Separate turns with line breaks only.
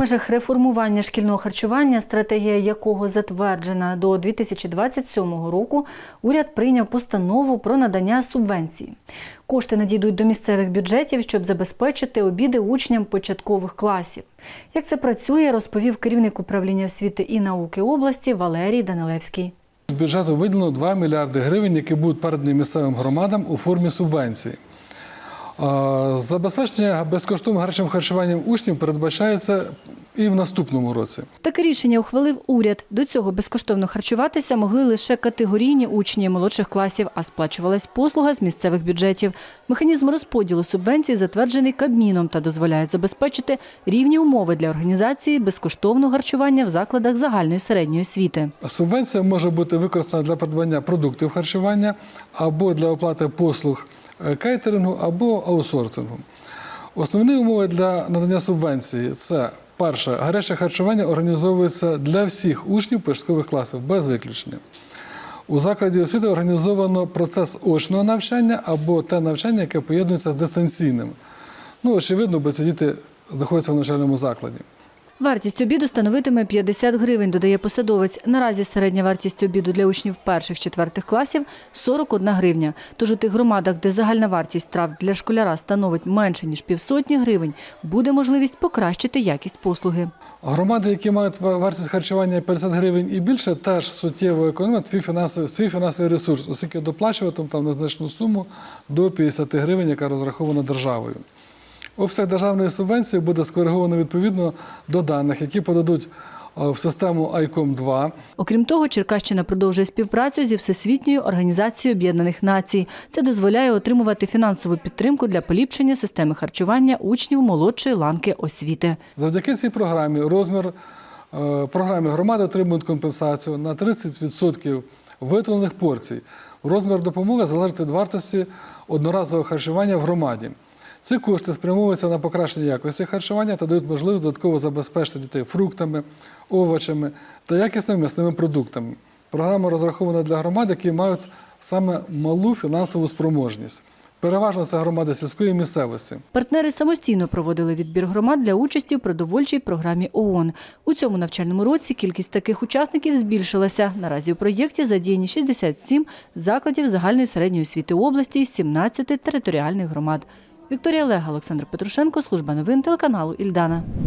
межах реформування шкільного харчування, стратегія якого затверджена до 2027 року, уряд прийняв постанову про надання субвенцій. Кошти надійдуть до місцевих бюджетів, щоб забезпечити обіди учням початкових класів. Як це працює, розповів керівник управління освіти і науки області Валерій Данилевський.
З бюджету виділено 2 мільярди гривень, які будуть передані місцевим громадам у формі субвенцій. Забезпечення безкоштовним гарячим харчуванням учнів передбачається і в наступному році.
Таке рішення ухвалив уряд. До цього безкоштовно харчуватися могли лише категорійні учні молодших класів, а сплачувалась послуга з місцевих бюджетів. Механізм розподілу субвенцій затверджений Кабміном та дозволяє забезпечити рівні умови для організації безкоштовного харчування в закладах загальної середньої освіти.
Субвенція може бути використана для придбання продуктів харчування або для оплати послуг кейтерингу або аутсорсингу. Основні умови для надання субвенції це перше, гаряче харчування організовується для всіх учнів початкових класів без виключення. У закладі освіти організовано процес очного навчання або те навчання, яке поєднується з дистанційним. Ну, очевидно, бо ці діти знаходяться в навчальному закладі.
Вартість обіду становитиме 50 гривень, додає посадовець. Наразі середня вартість обіду для учнів перших-четвертих класів – 41 гривня. Тож у тих громадах, де загальна вартість трав для школяра становить менше, ніж півсотні гривень, буде можливість покращити якість послуги.
Громади, які мають вартість харчування 50 гривень і більше, теж суттєво економлять свій фінансовий, свій фінансовий ресурс, оскільки доплачуватимуть там незначну суму до 50 гривень, яка розрахована державою. Обсяг державної субвенції буде скориговано відповідно до даних, які подадуть е, в систему ICOM 2
Окрім того, Черкащина продовжує співпрацю зі Всесвітньою організацією Об'єднаних Націй. Це дозволяє отримувати фінансову підтримку для поліпшення системи харчування учнів молодшої ланки освіти.
Завдяки цій програмі розмір е, програмі громади отримують компенсацію на 30% виготовлених порцій. Розмір допомоги залежить від вартості одноразового харчування в громаді. Ці кошти спрямовуються на покращення якості харчування та дають можливість додатково забезпечити дітей фруктами, овочами та якісними м'ясними продуктами. Програма розрахована для громад, які мають саме малу фінансову спроможність. Переважно це громади сільської місцевості.
Партнери самостійно проводили відбір громад для участі в продовольчій програмі ООН. У цьому навчальному році кількість таких учасників збільшилася. Наразі у проєкті задіяні 67 закладів загальної середньої освіти області із 17 територіальних громад. Вікторія Лега, Олександр Петрушенко, служба новин телеканалу Ільдана.